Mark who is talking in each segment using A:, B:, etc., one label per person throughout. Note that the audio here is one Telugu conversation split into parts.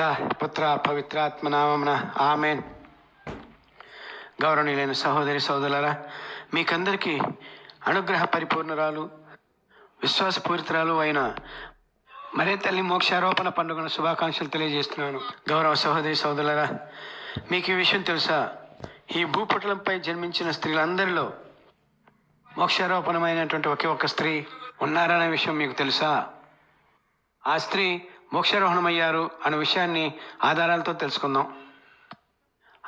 A: పిత పుత్ర పవిత్రాత్మ నామమున ఆమెన్. గౌరవనీయులైన సహోదరి సోదరులరా మీకందరికీ అనుగ్రహ పరిపూర్ణరాలు విశ్వాసపూరితరాలు అయిన మరే తల్లి మోక్షారోపణ పండుగను శుభాకాంక్షలు తెలియజేస్తున్నాను. గౌరవ సహోదరి సోదరులరా మీకు ఈ విషయం తెలుసా? ఈ భూపటలంపై జన్మించిన స్త్రీలందరిలో మోక్షారోపణమైనటువంటి ఒకే ఒక్క స్త్రీ ఉన్నారనే విషయం మీకు తెలుసా? ఆ స్త్రీ మోక్షారోహణమయ్యారు అనే విషయాన్ని ఆధారాలతో తెలుసుకుందాం.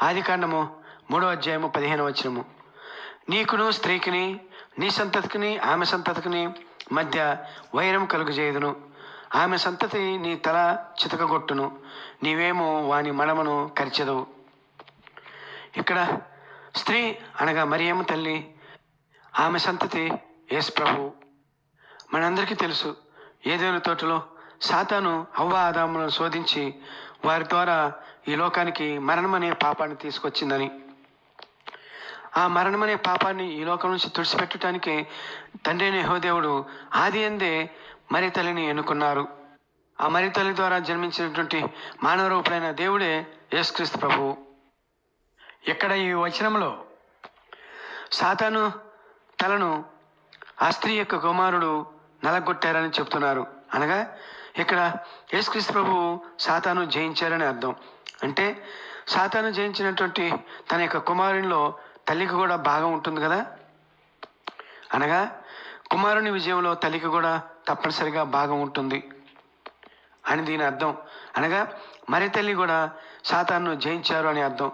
A: ఆదికాండము మూడో అధ్యాయము పదిహేను వచనము. నీకును స్త్రీకిని నీ సంతతికిని ఆమె సంతతికిని మధ్య వైరం కలుగజేయుదును. ఆమె సంతతి నీ తల చితకగొట్టును. నీవేమో వాని మడమను కరిచెదవు. ఇక్కడ స్త్రీ అనగా మరియమ్మ తల్లి ఆమె సంతతి యేసు ప్రభు. మనందరికీ తెలుసు ఏదేను తోటలో సాతాను హవ్వ ఆదాములను శోధించి వారి ద్వారా ఈ లోకానికి మరణమనే పాపాన్ని తీసుకొచ్చిందని. ఆ మరణమనే పాపాన్ని ఈ లోకం నుంచి తుడిచిపెట్టడానికి తండ్రి నేహోదేవుడు ఆది అందే మరి తల్లిని ఎన్నుకున్నారు. ఆ మరి తల్లి ద్వారా జన్మించినటువంటి మానవ రూపుడైన దేవుడే యేసుక్రీస్తు ప్రభువు. ఇక్కడ ఈ వచనంలో సాతాను తలను ఆ స్త్రీ యొక్క కుమారుడు నలగొట్టారని చెప్తున్నారు అనగా ఇక్కడ యేసుక్రీస్తు ప్రభు సాతాను జయించారని అర్థం. అంటే సాతాను జయించినటువంటి తన యొక్క కుమారునిలో తల్లికి కూడా భాగం ఉంటుంది కదా? అనగా కుమారుని విజయంలో తల్లికి కూడా తప్పనిసరిగా భాగం ఉంటుంది అని దీని అర్థం. అనగా మరి తల్లి కూడా సాతాను జయించారు అని అర్థం.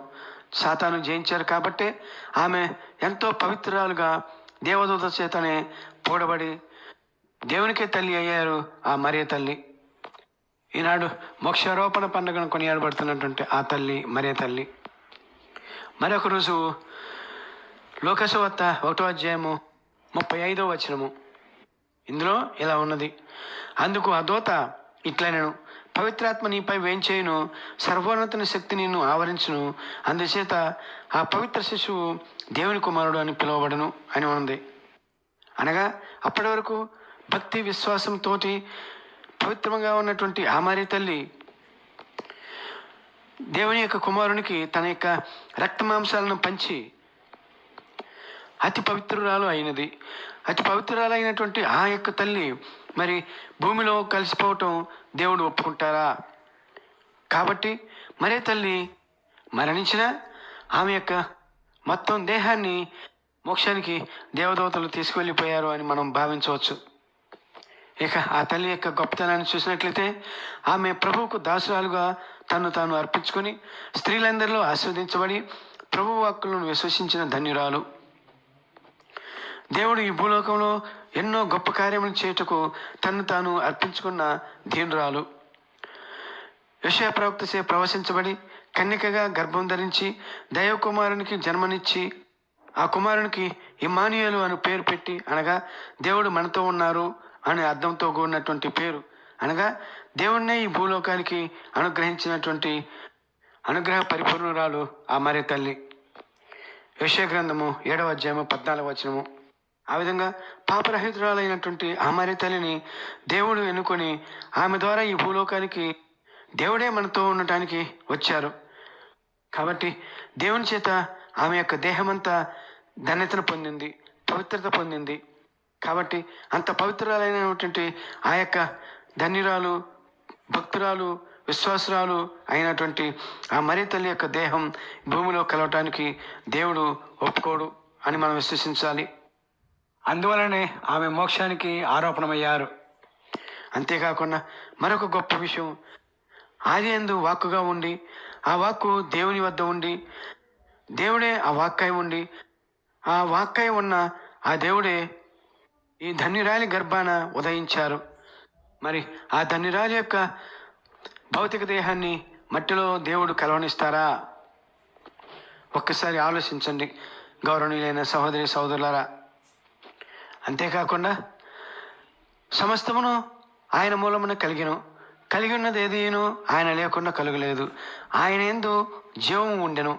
A: సాతాను జయించారు కాబట్టే ఆమె ఎంతో పవిత్రాలుగా దేవదూత చేతనే పోడబడి దేవునికే తల్లి అయ్యారు ఆ మరియ తల్లి. ఈనాడు మోక్షారోపణ పండుగను కొనియాడబడుతున్నటువంటి ఆ తల్లి మరియ తల్లి. మరొక రోజు లోకసవత్త ఒకటో అధ్యాయము ముప్పై ఐదో వచనము. ఇందులో ఇలా ఉన్నది. అందుకు ఆ దోత ఇట్లనెను పవిత్రాత్మ నీపై వేంచేయును సర్వోన్నతని శక్తి నిన్ను ఆవరించును. అందుచేత ఆ పవిత్ర శిశువు దేవుని కుమారుడు అని పిలువబడను అని ఉంది. అనగా అప్పటి వరకు భక్తి విశ్వాసంతో పవిత్రంగా ఉన్నటువంటి ఆ మరి తల్లి దేవుని యొక్క కుమారునికి తన యొక్క రక్త మాంసాలను పంచి అతి పవిత్రురాలు అయినది. అతి పవిత్రురాలైనటువంటి ఆ యొక్క తల్లి మరి భూమిలో కలిసిపోవటం దేవుడు ఒప్పుకుంటారా? కాబట్టి మరే తల్లి మరణించిన ఆమె యొక్క మొత్తం దేహాన్ని మోక్షానికి దేవదూతలు తీసుకువెళ్ళిపోయారు అని మనం భావించవచ్చు. ఇక ఆ తల్లి యొక్క గొప్పతనాన్ని చూసినట్లయితే ఆమె ప్రభువుకు దాసురాలుగా తను తాను అర్పించుకొని స్త్రీలందరిలో ఆస్వాదించబడి ప్రభు వాక్కులను విశ్వసించిన ధన్యురాలు. దేవుడు ఈ భూలోకంలో ఎన్నో గొప్ప కార్యములు చేయుటకు తను తాను అర్పించుకున్న దీనురాలు యశయ ప్రవక్తచే ప్రవశించబడి కన్యకగా గర్భం ధరించి దైవకుమారునికి జన్మనిచ్చి ఆ కుమారునికి ఇమానియలు అని పేరు పెట్టి అనగా దేవుడు మనతో ఉన్నారు అనే అర్థంతో కూడినటువంటి పేరు. అనగా దేవుణ్ణే ఈ భూలోకానికి అనుగ్రహించినటువంటి అనుగ్రహ పరిపూర్ణురాలు ఆ మరి తల్లి. యశగ్రంథము ఏడవ అధ్యాయము పద్నాలుగు వచనము. ఆ విధంగా పాపరహితురాలైనటువంటి ఆ మరి తల్లిని దేవుడు ఎన్నుకొని ఆమె ద్వారా ఈ భూలోకానికి దేవుడే మనతో ఉండటానికి వచ్చారు. కాబట్టి దేవుని చేత ఆమె యొక్క దేహమంతా ధన్యతను పొందింది పవిత్రత పొందింది. కాబట్టి అంత పవిత్రాలైనటువంటి ఆ యొక్క ధన్యురాలు భక్తురాలు విశ్వాసురాలు అయినటువంటి ఆ మరి తల్లి యొక్క దేహం భూమిలో కలవటానికి దేవుడు ఒప్పుకోడు అని మనం విశ్వసించాలి. అందువలనే ఆమె మోక్షానికి ఆరోపణమయ్యారు. అంతేకాకుండా మరొక గొప్ప విషయం ఆది ఎందు వాక్కుగా ఉండి ఆ వాక్కు దేవుని వద్ద ఉండి దేవుడే ఆ వాక్కై ఉండి ఆ వాక్కై ఉన్న ఆ దేవుడే ఈ ధన్యురాలి గర్భాన ఉదయించారు. మరి ఆ ధన్యురాలి యొక్క భౌతిక దేహాన్ని మట్టిలో దేవుడు కలవనిస్తారా? ఒక్కసారి ఆలోచించండి గౌరవనీయులైన సహోదరి సహోదరులారా. అంతేకాకుండా సమస్తమును ఆయన మూలమున కలిగిను. కలిగి ఉన్నది ఏదిను ఆయన లేకుండా కలుగలేదు. ఆయన ఎందు జీవము ఉండెను.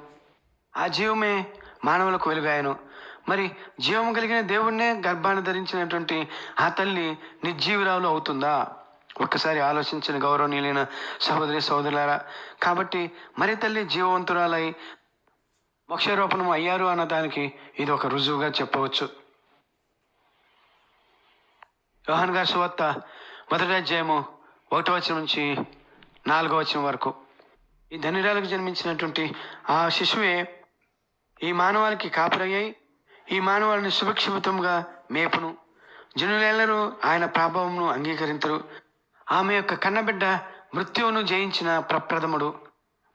A: ఆ జీవమే మానవులకు వెలుగాయను. మరి జీవము కలిగిన దేవుణ్ణే గర్భాన్ని ధరించినటువంటి ఆ తల్లి నిర్జీవిరాలు అవుతుందా? ఒక్కసారి ఆలోచించిన గౌరవనీయులైన సహోదరి సహోదరులారా కాబట్టి మరి తల్లి జీవవంతురాలై మోక్షారోపణం అయ్యారు అన్న దానికి ఇది ఒక రుజువుగా చెప్పవచ్చు. యోహాన్ గారి సువార్త మొదటి అధ్యాయము ఒకటో వచనం నుంచి నాలుగో వచనం వరకు. ఈ ధనిరాలకు జన్మించినటువంటి ఆ శిశువే ఈ మానవాళికి కాపురయ్యాయి ఈ మానవాళిని సుభిక్షితంగా మేపును. జనులెల్లరూ ఆయన ప్రభావంను అంగీకరించరు ఆమె యొక్క కన్నబిడ్డ మృత్యువును జయించిన ప్రప్రథముడు.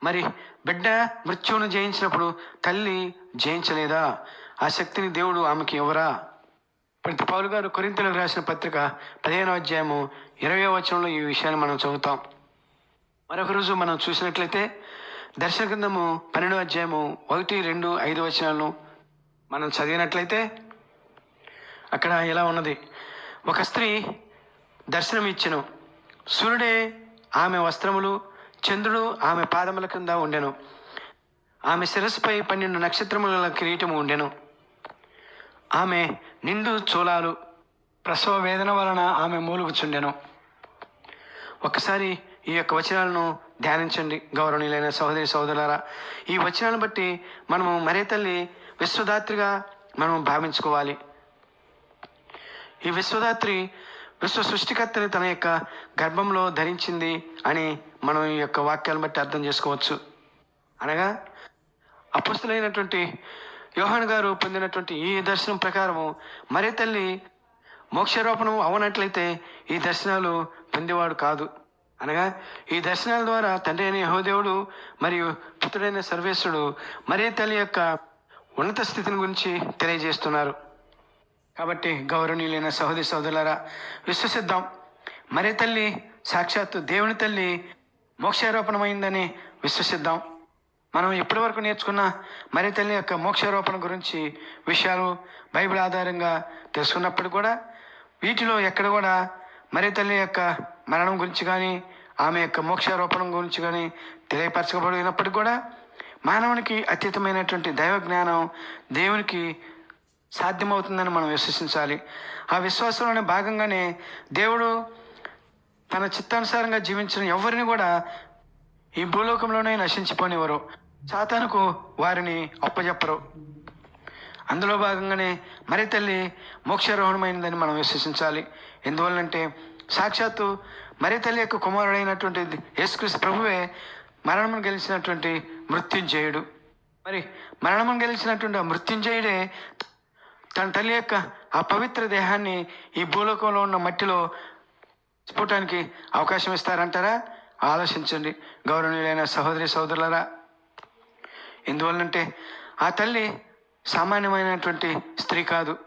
A: మరి బిడ్డ మృత్యువును జయించినప్పుడు తల్లి జయించలేదా? ఆ శక్తిని దేవుడు ఆమెకి ఇవ్వరా? ప్రతి పౌలు గారు కొరింతలకు రాసిన పత్రిక పదిహేనో అధ్యాయము ఇరవై వచనంలో ఈ విషయాన్ని మనం చదువుతాం. మరొక రోజు మనం చూసినట్లయితే దర్శన గ్రంథము పన్నెండో అధ్యాయము ఒకటి రెండు ఐదు వచనాలను మనం చదివినట్లయితే అక్కడ ఇలా ఉన్నది? ఒక స్త్రీ దర్శనం ఇచ్చెను సూర్యుడే ఆమె వస్త్రములు చంద్రుడు ఆమె పాదముల కింద ఉండెను. ఆమె శిరస్సుపై పన్నెండు నక్షత్రముల కిరీటము ఉండెను. ఆమె నిండు చూలాలు ప్రసవ వేదన వలన ఆమె మూలుగుచుండెను. ఒక్కసారి ఈ యొక్క వచనాలను ధ్యానించండి గౌరవనీయులైన సహోదరి సహోదరులారా. ఈ వచనాలను బట్టి మనము మరే తల్లి విశ్వదాత్రిగా మనం భావించుకోవాలి. ఈ విశ్వదాత్రి విశ్వ సృష్టికర్తని తన యొక్క గర్భంలో ధరించింది అని మనం ఈ యొక్క వాక్యాలను బట్టి అర్థం చేసుకోవచ్చు. అనగా అపుస్తులైనటువంటి యోహాన్ గారు పొందినటువంటి ఈ దర్శనం ప్రకారము మరే తల్లి మోక్షారోపణం అవనట్లయితే ఈ దర్శనాలు పొందేవాడు కాదు. అనగా ఈ దర్శనాల ద్వారా తండ్రి అయిన యహోదేవుడు మరియు పుత్రుడైన సర్వేశ్వరుడు మరే తల్లి యొక్క ఉన్నత స్థితిని గురించి తెలియజేస్తున్నారు. కాబట్టి గౌరవనీయులైన సహోదరి సహోదరులరా విశ్వసిద్దాం. మరే తల్లి సాక్షాత్తు దేవుని తల్లి మోక్షారోపణమైందని విశ్వసిద్దాం. మనం ఇప్పటి వరకు నేర్చుకున్న మరి తల్లి యొక్క మోక్షారోపణ గురించి విషయాలు బైబిల్ ఆధారంగా తెలుసుకున్నప్పుడు కూడా వీటిలో ఎక్కడ కూడా మరి తల్లి యొక్క మరణం గురించి కానీ ఆమె యొక్క మోక్షారోపణం గురించి కానీ తెలియపరచబడినప్పటికీ కూడా మానవునికి అతీతమైనటువంటి దైవ జ్ఞానం దేవునికి సాధ్యమవుతుందని మనం విశ్వసించాలి. ఆ విశ్వాసంలోనే భాగంగానే దేవుడు తన చిత్తానుసారంగా జీవించిన ఎవరిని కూడా ఈ భూలోకంలోనే నశించిపోనివ్వరు. సాతానుకు వారిని అప్పజెప్పరు. అందులో భాగంగానే మరి తల్లి మోక్షారోహణమైందని మనం విశ్వసించాలి. ఎందువల్లంటే సాక్షాత్తు మరి తల్లి యొక్క కుమారుడైనటువంటి యేసుక్రీస్తు ప్రభువే మరణమును గెలిచినటువంటి మృత్యుంజయుడు. మరి మరణమును గెలిచినటువంటి ఆ మృత్యుంజయుడే తన తల్లి యొక్క ఆ పవిత్ర దేహాన్ని ఈ భూలోకంలో ఉన్న మట్టిలో చూడటానికి అవకాశం ఇస్తారంటారా? ఆలోచించండి. గౌరవనీయులైన సహోదరి సహోదరులరా ఎందువల్లంటే ఆ తల్లి సామాన్యమైనటువంటి స్త్రీ కాదు.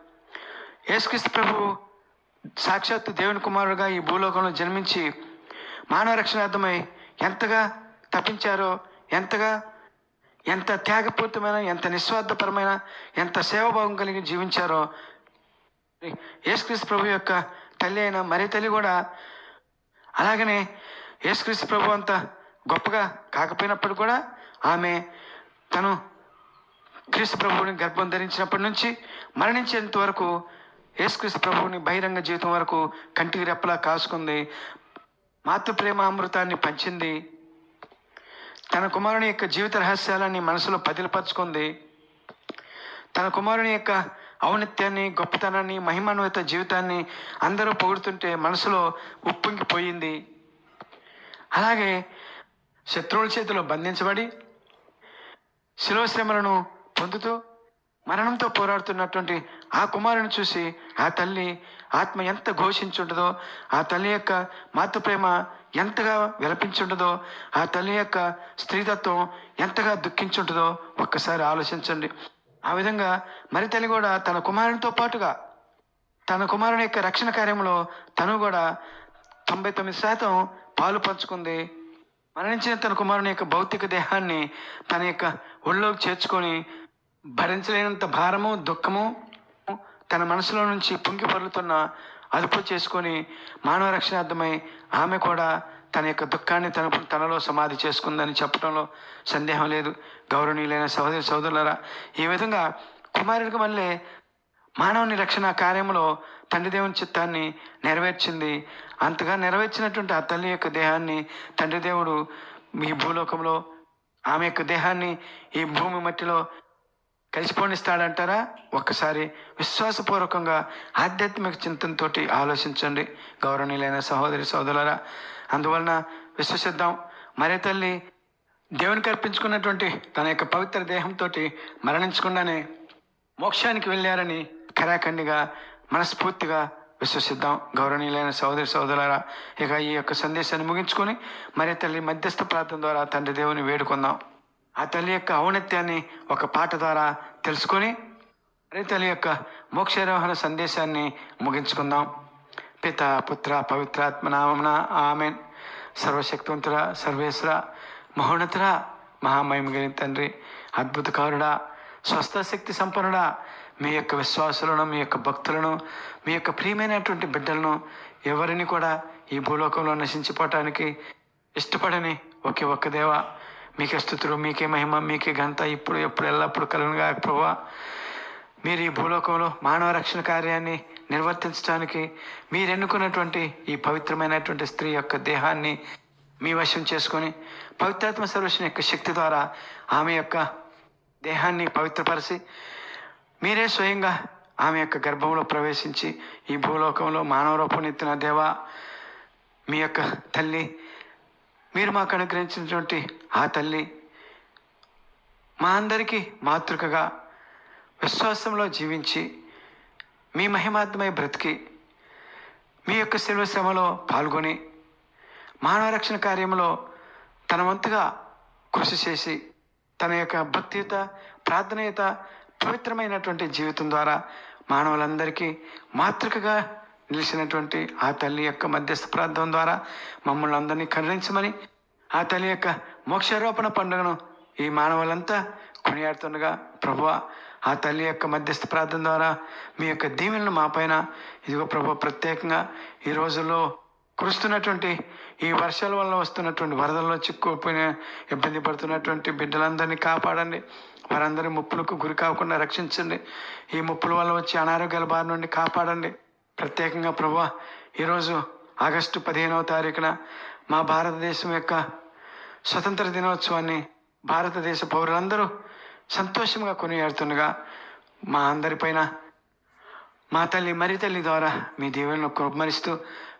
A: యేసుక్రీస్తు ప్రభు సాక్షాత్తు దేవుని కుమారుడుగా ఈ భూలోకంలో జన్మించి మానవ రక్షణార్థమై ఎంతగా తప్పించారో ఎంతగా? ఎంత త్యాగపూరితమైన ఎంత నిస్వార్థపరమైన ఎంత సేవాభావం కలిగి జీవించారో? యేసుక్రీస్తు ప్రభు యొక్క తల్లి అయిన మరీ తల్లి కూడా అలాగనే యేసుక్రీస్తు ప్రభు అంత గొప్పగా కాకపోయినప్పుడు కూడా ఆమె తను క్రీస్తు ప్రభువుని గర్భం ధరించినప్పటి నుంచి మరణించేంత వరకు యేసుక్రీస్తు ప్రభువుని బహిరంగ జీవితం వరకు కంటికి రెప్పలా కాసుకుంది మాతృ ప్రేమ అమృతాన్ని పంచింది. తన కుమారుని యొక్క జీవిత రహస్యాలని మనసులో పదిలపరుచుకుంది. తన కుమారుని యొక్క ఔన్నత్యాన్ని గొప్పతనాన్ని మహిమాన్విత జీవితాన్ని అందరూ పొగుడుతుంటే మనసులో ఉప్పొంగిపోయింది. అలాగే శత్రువుల చేతిలో బంధించబడి శిలోశ్రమలను పొందుతూ మరణంతో పోరాడుతున్నటువంటి ఆ కుమారుని చూసి ఆ తల్లి ఆత్మ ఎంత ఘోషించుంటుందో ఆ తల్లి యొక్క మాతృప్రేమ ఎంతగా విలపించుంటుందో ఆ తల్లి యొక్క స్త్రీతత్వం ఎంతగా దుఃఖించుంటుందో ఒక్కసారి ఆలోచించండి. ఆ విధంగా మరి తల్లి కూడా తన కుమారునితో పాటుగా తన కుమారుని యొక్క రక్షణ కార్యంలో తను కూడా తొంభై తొమ్మిది శాతం పాలు పంచుకుంది. మరణించిన తన కుమారుని యొక్క భౌతిక దేహాన్ని తన యొక్క ఒళ్ళోకి చేర్చుకొని భరించలేనంత భారము దుఃఖము తన మనసులో నుంచి పొంగి అదుపు చేసుకొని మానవ రక్షణార్థమై ఆమె కూడా తన యొక్క దుఃఖాన్ని తన తనలో సమాధి చేసుకుందని చెప్పడంలో సందేహం లేదు. గౌరవనీయులైన సహోదరి సోదరులరా ఈ విధంగా కుమారుడికి మళ్ళీ మానవుని రక్షణ కార్యంలో తండ్రి దేవుని చిత్తాన్ని నెరవేర్చింది. అంతగా నెరవేర్చినటువంటి ఆ తల్లి యొక్క దేహాన్ని తండ్రి దేవుడు ఈ భూలోకంలో ఆమె యొక్క దేహాన్ని ఈ భూమి మట్టిలో కలిసిపోనిస్తాడంటారా? ఒక్కసారి విశ్వాసపూర్వకంగా ఆధ్యాత్మిక చింతనతో ఆలోచించండి గౌరవనీయులైన సహోదరి సోదరులరా. అందువలన విశ్వసిద్దాం. మరే తల్లి దేవునికి అర్పించుకున్నటువంటి తన యొక్క పవిత్ర దేహంతో మరణించకుండానే మోక్షానికి వెళ్ళారని కరాఖండిగా మనస్ఫూర్తిగా విశ్వసిద్దాం. గౌరవనీయులైన సహోదరి సోదరులరా ఇక ఈ యొక్క సందేశాన్ని ముగించుకొని మరే తల్లి మధ్యస్థ ప్రార్థన ద్వారా తండ్రి దేవుని వేడుకుందాం. ఆ తల్లి యొక్క ఔన్నత్యాన్ని ఒక పాట ద్వారా తెలుసుకొని అరే తల్లి యొక్క మోక్షరోహణ సందేశాన్ని ముగించుకుందాం. పిత పుత్ర పవిత్రాత్మనామమున ఆమెన్. సర్వశక్తివంతుడ సర్వేశ్వర మహోన్నతుడ మహామహిమగిరి తండ్రి అద్భుతకారుడా స్వస్థ శక్తి సంపన్నుడా మీ యొక్క విశ్వాసులను మీ యొక్క భక్తులను మీ యొక్క ప్రియమైనటువంటి బిడ్డలను ఎవరిని కూడా ఈ భూలోకంలో నశించిపోవటానికి ఇష్టపడని ఒకే ఒక్క దేవ. మీకే స్థుతులు మీకే మహిమ మీకే ఘనత ఇప్పుడు ఎప్పుడు ఎల్లప్పుడు కలుగునుగా ప్రభా మీరు ఈ భూలోకంలో మానవ రక్షణ కార్యాన్ని నిర్వర్తించడానికి మీరు ఎన్నుకున్నటువంటి ఈ పవిత్రమైనటువంటి స్త్రీ యొక్క దేహాన్ని మీ వశం చేసుకొని పవిత్రాత్మ సర్వేషన్ యొక్క శక్తి ద్వారా ఆమె యొక్క దేహాన్ని పవిత్రపరిచి మీరే స్వయంగా ఆమె యొక్క గర్భంలో ప్రవేశించి ఈ భూలోకంలో మానవ రూపనెత్తిన దేవా మీ యొక్క తల్లి మీరు మాకు అనుగ్రహించినటువంటి ఆ తల్లి మా అందరికీ మాతృకగా విశ్వాసంలో జీవించి మీ మహిమాత్మై బ్రతికి మీ యొక్క శిల్వ శ్రమలో పాల్గొని మానవ రక్షణ కార్యంలో తన వంతుగా కృషి చేసి తన యొక్క భక్తియుత ప్రార్థనయుత పవిత్రమైనటువంటి జీవితం ద్వారా మానవులందరికీ మాతృకగా నిలిచినటువంటి ఆ తల్లి యొక్క మధ్యస్థ ప్రార్థన ద్వారా మమ్మల్ని అందరినీ కరుణించమని ఆ తల్లి యొక్క మోక్షారోపణ పండుగను ఈ మానవులంతా కొనియాడుతుండగా ప్రభువ ఆ తల్లి యొక్క మధ్యస్థ ప్రార్థన ద్వారా మీ యొక్క దీవెనలు మా పైన ఇదిగో ప్రభు ప్రత్యేకంగా ఈ రోజుల్లో కురుస్తున్నటువంటి ఈ వర్షాల వల్ల వస్తున్నటువంటి వరదల్లో చిక్కుపోయిన ఇబ్బంది పడుతున్నటువంటి బిడ్డలందరినీ కాపాడండి. వారందరి ముప్పులకు గురి కాకుండా రక్షించండి. ఈ ముప్పుల వల్ల వచ్చే అనారోగ్యాల బారి నుండి కాపాడండి. ప్రత్యేకంగా ప్రభు ఈరోజు ఆగస్టు పదిహేనవ తారీఖున మా భారతదేశం యొక్క స్వతంత్ర దినోత్సవాన్ని భారతదేశ పౌరులందరూ సంతోషంగా కొనియాడుతుండగా మా అందరిపైన మా తల్లి మరి తల్లి ద్వారా మీ దేవులను కృపమరిస్తూ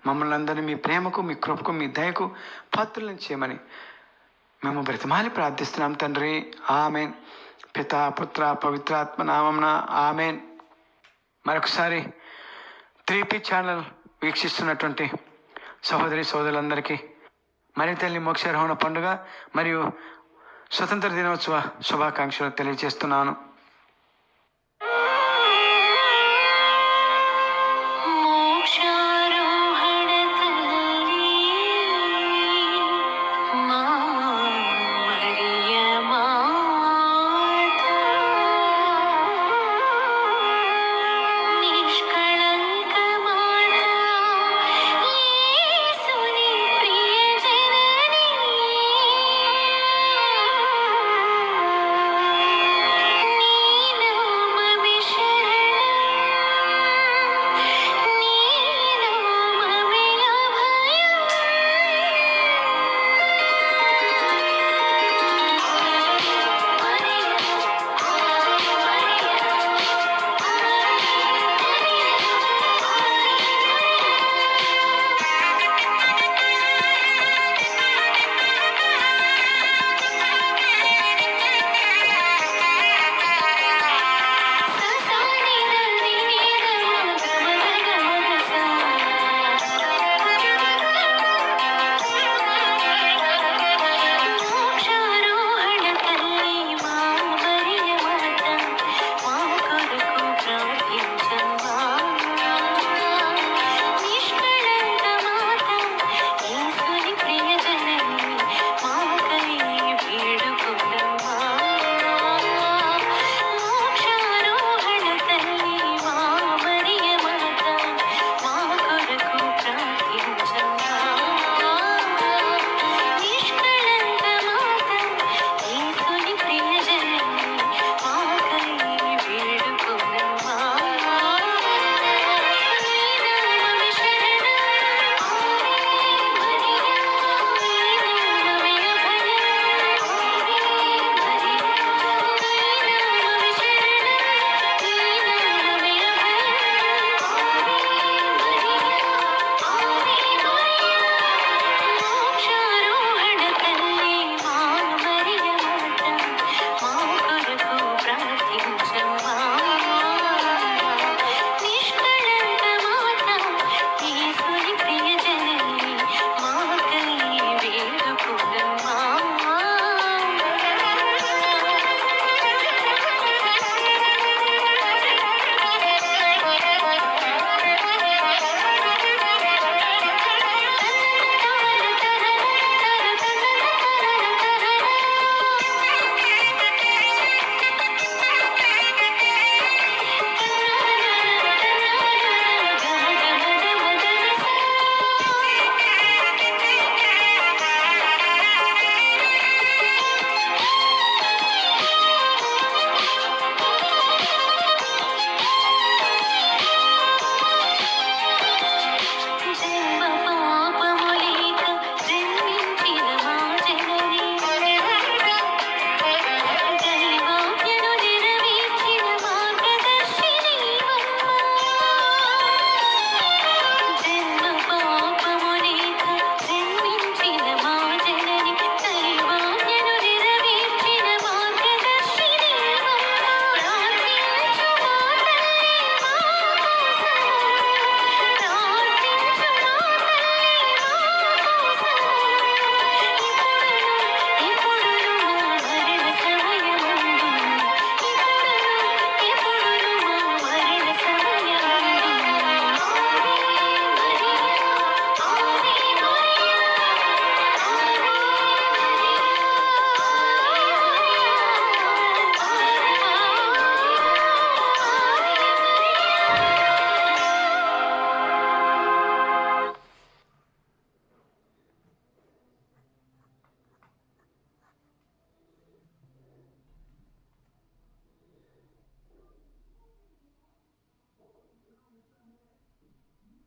A: మమ్మల్ని అందరినీ మీ ప్రేమకు మీ కృపకు మీ దయకు పాత్రలను చేయమని మేము బ్రతిమాలి ప్రార్థిస్తున్నాం తండ్రి. ఆమెన్. పిత పుత్ర పవిత్రాత్మ నామంన ఆమెన్. మరొకసారి త్రీపీ ఛానల్ వీక్షిస్తున్నటువంటి సహోదరి సోదరులందరికీ మరి తల్లి మోక్షారోహణ పండుగ మరియు స్వతంత్ర దినోత్సవ శుభాకాంక్షలు తెలియజేస్తున్నాను.